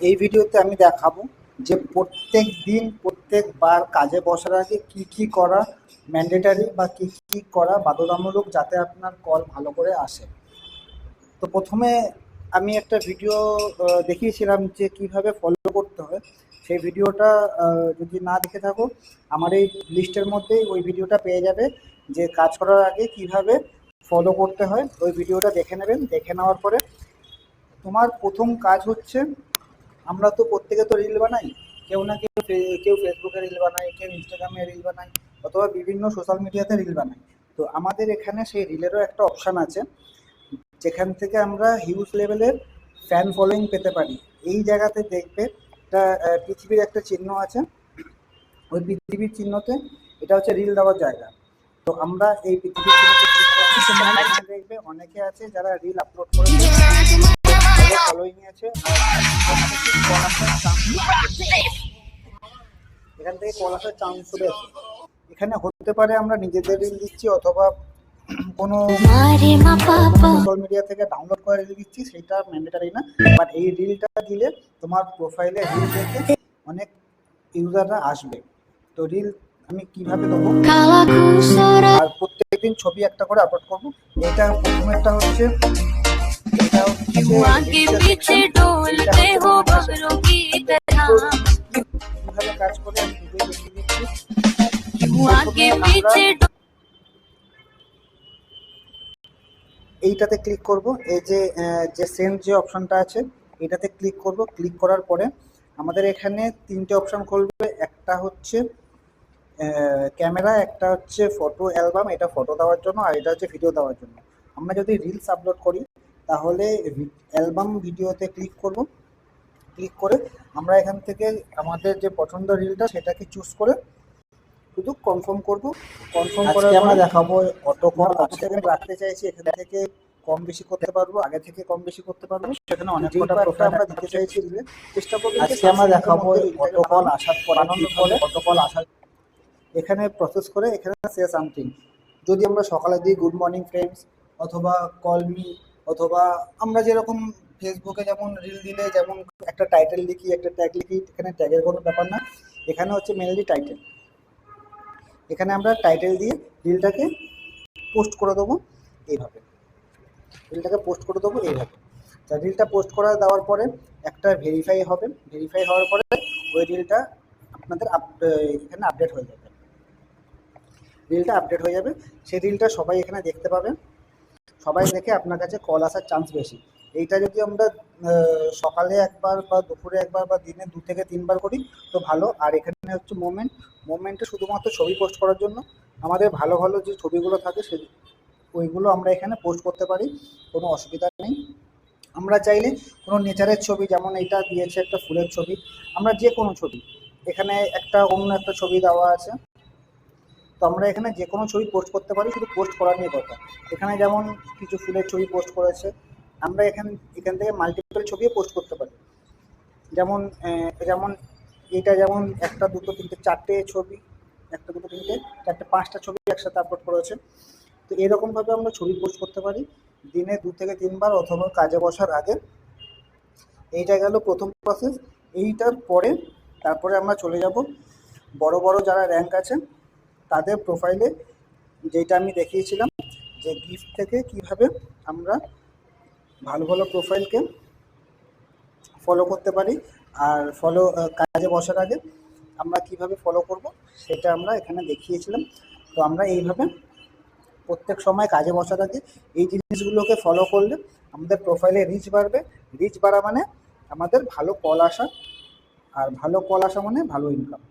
এই ভিডিওতে আমি দেখাবো যে প্রত্যেক দিন প্রত্যেকবার কাজে বসার আগে কি কি করা ম্যান্ডেটারি বা কি কি করা বাধ্যতামূলক যাতে আপনার কল ভালো করে আসে। তো প্রথমে আমি একটা ভিডিও দেখিয়েছিলাম যে কীভাবে ফলো করতে হয়। সেই ভিডিওটা যদি না দেখে থাকো, আমার এই লিস্টের মধ্যেই ওই ভিডিওটা পেয়ে যাবে যে কাজ করার আগে কীভাবে ফলো করতে হয়। ওই ভিডিওটা দেখে নেবেন। দেখে নেওয়ার পরে তোমার প্রথম কাজ হচ্ছে আমরা তো প্রত্যেকে তো রিল বানাই। কেউ না কেউ কেউ ফেসবুকে রিল বানায় কেউ ইনস্টাগ্রামে রিল বানায় অথবা বিভিন্ন সোশ্যাল মিডিয়াতে রিল বানাই তো আমাদের এখানে সেই রিলেরও একটা অপশান আছে যেখান থেকে আমরা হিউজ লেভেলের ফ্যান ফলোয়িং পেতে পারি। এই জায়গাতে দেখবে একটা পৃথিবীর একটা চিহ্ন আছে। ওই পৃথিবীর চিহ্নতে এটা হচ্ছে রিল দেওয়ার জায়গা। তো আমরা এই পৃথিবীর দেখবে অনেকে আছে যারা রিল আপলোড করে। ফলোয়িং আছে। এখান থেকে কল চান্স রয়েছে এখানে হতে পারে আমরা নিজেদের রিল দিচ্ছি অথবা কোনো সোশ্যাল মিডিয়া থেকে ডাউনলোড করে রিল দিচ্ছি সেটা ম্যান্ডেটারি না। বাট এই রিলটা দিলে তোমার প্রোফাইলে রিল দেখে অনেক ইউজাররা আসবে। তো রিল আমি কীভাবে দেবো? আর প্রত্যেকদিন ছবি একটা করে আপলোড করব। এটা প্রথমেরটা হচ্ছে এটা হচ্ছে क्यों आगे पीछे डोलते हो बगरों की तरह কিভাবে কাজ করে আমি নিজেই দেখিয়ে দিচ্ছি क्यों आगे पीछे डो- এইটাতে ক্লিক করব এই যে আহ, যে সেন্ড যে অপশনটা আছে এটাতে ক্লিক করব ক্লিক করার পরে আমাদের এখানে তিনটে অপশন খুলবে একটা হচ্ছে ক্যামেরা একটা হচ্ছে ফটো অ্যালবাম এটা ফটো দেওয়ার জন্য আর এটা হচ্ছে ভিডিও দেওয়ার জন্য আমরা যদি রিলস আপলোড করি তাহলে অ্যালবাম ভিডিওতে ক্লিক করব। ক্লিক করে আমরা এখান থেকে আমাদের যে পছন্দ রিলটা সেটাকে চুজ করে শুধু কনফার্ম করব। কনফার্ম করে আমরা দেখাবো অটো কত সেকেন্ড রাখতে চাইছি এখান থেকে কম বেশি করতে পারব আগে থেকে কম বেশি করতে পারব। সেখানে অনেক কটা প্রোফাইল আমরা দিতে চাইছি চেষ্টা করব আজকে আমরা দেখাবো অটো কল আসার পর ক্লিক করে অটো কল আসার এখানে প্রসেস করে এখানে সে সামথিং যদি আমরা সকালে দিই গুড মর্নিং ফ্রেন্ডস অথবা কল মি অথবা আমরা যেরকম ফেসবুকে যেমন রিল দিলে যেমন একটা টাইটেল লিখি, একটা ট্যাগ লিখি, এখানে ট্যাগের কোনো ব্যাপার না। এখানে হচ্ছে মেনলি টাইটেল এখানে আমরা টাইটেল দিয়ে রিলটাকে পোস্ট করে দেবো এইভাবে। রিলটাকে পোস্ট করে দেবো এইভাবে। তা রিলটা পোস্ট করা দেওয়ার পরে একটা ভেরিফাই হবে। ভেরিফাই হওয়ার পরে ওই রিলটা আপনাদের আপ- এখানে আপডেট হয়ে যাবে। রিলটা আপডেট হয়ে যাবে। সেই রিলটা সবাই এখানে দেখতে পাবে। সবাই দেখে আপনার কাছে কল আসার চান্স বেশি। এইটা যদি আমরা সকালে একবার বা দুপুরে একবার বা দিনে দু থেকে তিনবার করি, তো ভালো। আর এখানে হচ্ছে মোমেন্ট মোমেন্টে শুধুমাত্র ছবি পোস্ট করার জন্য। আমাদের ভালো ভালো যে ছবিগুলো থাকে, সে, ওইগুলো আমরা এখানে পোস্ট করতে পারি। কোনো অসুবিধা নেই। আমরা চাইলে কোনো নেচারের ছবি, যেমন এটা দিয়েছে একটা ফুলের ছবি। আমরা যে কোনো ছবি। এখানে একটা অন্য একটা ছবি দেওয়া আছে। তো আমরা এখানে যে কোনো ছবি পোস্ট করতে পারি, শুধু পোস্ট করা নিয়ে কথা। এখানে যেমন কিছু ফুলের ছবি পোস্ট করেছে, আমরা এখান এখান থেকে মাল্টিপল ছবিও পোস্ট করতে পারি। যেমন যেমন এটা যেমন একটা, দুটো, তিনটে, চারটে ছবি, একটা, দুটো, তিনটে, চারটে, পাঁচটা ছবি একসাথে আপলোড করেছে। তো এরকমভাবে আমরা ছবি পোস্ট করতে পারি। দিনে দু থেকে তিনবার অথবা কাজে বসার আগে। এইটা গেল প্রথম প্রসেস এইটার পরে তারপরে আমরা চলে যাব। বড় বড় যারা র্যাঙ্ক আছে তাদের প্রোফাইলে যেটা আমি দেখিয়েছিলাম যে গিফট থেকে কীভাবে আমরা ভালো ভালো প্রোফাইলকে ফলো করতে পারি আর ফলো কাজে বসার আগে আমরা কীভাবে ফলো করব সেটা আমরা এখানে দেখিয়েছিলাম। তো আমরা এইভাবে প্রত্যেক সময় কাজে বসার আগে এই জিনিসগুলোকে ফলো করলে আমাদের প্রোফাইলে রিচ বাড়বে। রিচ বাড়া মানে আমাদের ভালো কল আসা আর ভালো কল আসা মানে ভালো ইনকাম